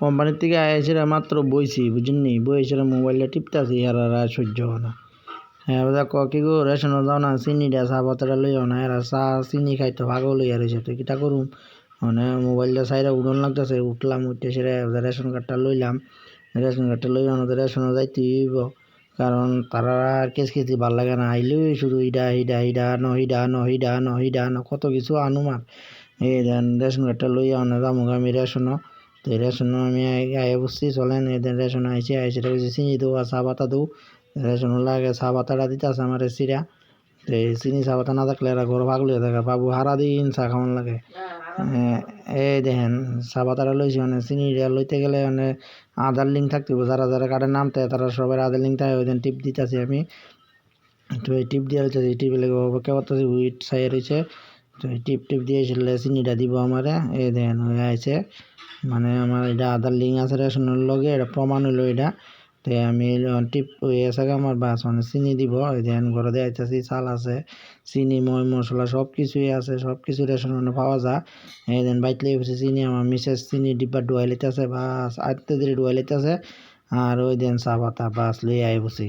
কোম্পানির থেকে এসে মাত্র বইছি বুঝলি বই এসে মোবাইলটা টিপতেছি আর আর সহ্য হয় না। হ্যাঁ ওদের ক কি গো, রেশন দাও না চিনি চিনিটা, চা পাতাটা লইও না, এরা চা, চিনি খাইতো পাগল লইয়া রয়েছে তো কিটা করুম? মানে মোবাইলটা সাইডে উঠন লাগতেছে, উঠলাম, উঠে সেরে রেশন কার্ডটা লইলাম, রেশন কার্ডটা লইলাম ওদের রেশনও যাইতে হইব, কারণ তারা কেস কেসি ভালো লাগে না আইলেই শুধু ইডা হিডা হিডা ন হিডা ন হিডা ন হিডা ন, কত কিছু আনুমার। এই রেশন কার্ডটা লইয়া অন্য যামুক আমি রেশনও তো রেশন আমি আগে বুঝছি, চলেন এদের রেশন আইসে আইসে চিনি দেবো আর চা পাতা দেবো। রেশন লাগে চা পাতাটা দিতেছে আমার সিরা তো এই চিনি, চা পাতা না থাকলে এরা ঘর ভাগলে থাকে, বাবু হারা দিন চা খাওয়ান লাগে। এই দেখেন, চা পাতাটা লইছি মানে চিনিটা লইতে গেলে মানে আধার লিঙ্ক থাকতে যারা যারা কার্ডের নাম থাকে তারা সবাই আধার লিঙ্ক থাকে ওই টিপ দিতেছি আমি। তো এই টিপ দিয়ে রয়েছে টিপ লেগে কেউ উইট সাইড রয়েছে টিপ টিপ দিয়ে চিনিটা দিব আমারে এই দেখেন হয়ে আছে। মানে আমার এটা আধার লিঙ্ক আছে রেশনের লগে, এটা প্রমাণ হইল এটা। তো আমি টিপ হয়ে আছে আমার বাস মানে চিনি দিব এই দেন ঘরে দেখাইতেছি চাল আছে, চিনি ময় মশলা সব কিছুই আছে সব কিছু রেশন পাওয়া যায় এই দেন বাইক লেগে চিনি, আমার মিসেস চিনি ডিব্বা ডুয়াই লিতেছে বাস আটতে দিলে ডুয়াই লিতেছে আর ওই দেন চা পাতা বাস লই আই বসি